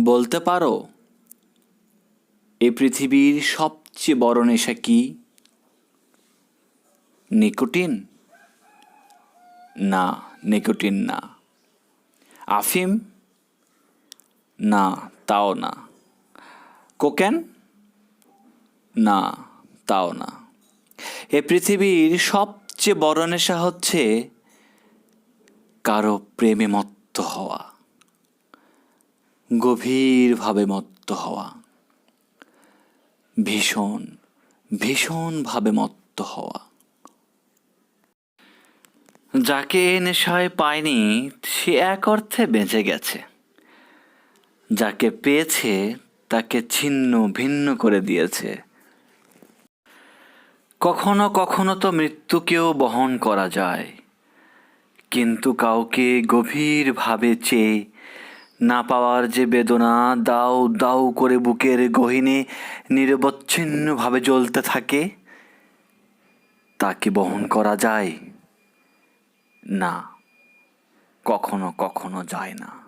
বলতে পারো এই পৃথিবীর সবচেয়ে বড় নেশা কি? নিকোটিন? না নিকোটিন না। আফিম? না, তাও না। কোকেন? না, তাও না। এ পৃথিবীর সবচেয়ে বড় নেশা হচ্ছে কারও প্রেমে মত্ত হওয়া। গভীরভাবে মত্ত হওয়া। ভীষণ, ভীষণভাবে মত্ত হওয়া। যাকে এ নেশায় পায়নি, সে এক অর্থে বেঁচে গেছে। যাকে পেয়েছে, তাকে ছিন্ন ভিন্ন করে দিয়েছে। কখনো কখনো তো মৃত্যুকেও বহন করা যায়। কিন্তু কাউকে গভীরভাবে চেয়ে না পাওয়ার যে বেদনা, দাও দাও করে বুকের গহিনে নিরবচ্ছিন্নভাবে জ্বলতে থাকে তাকে বহন করা যায়? না, কখনো কখনো যায় না।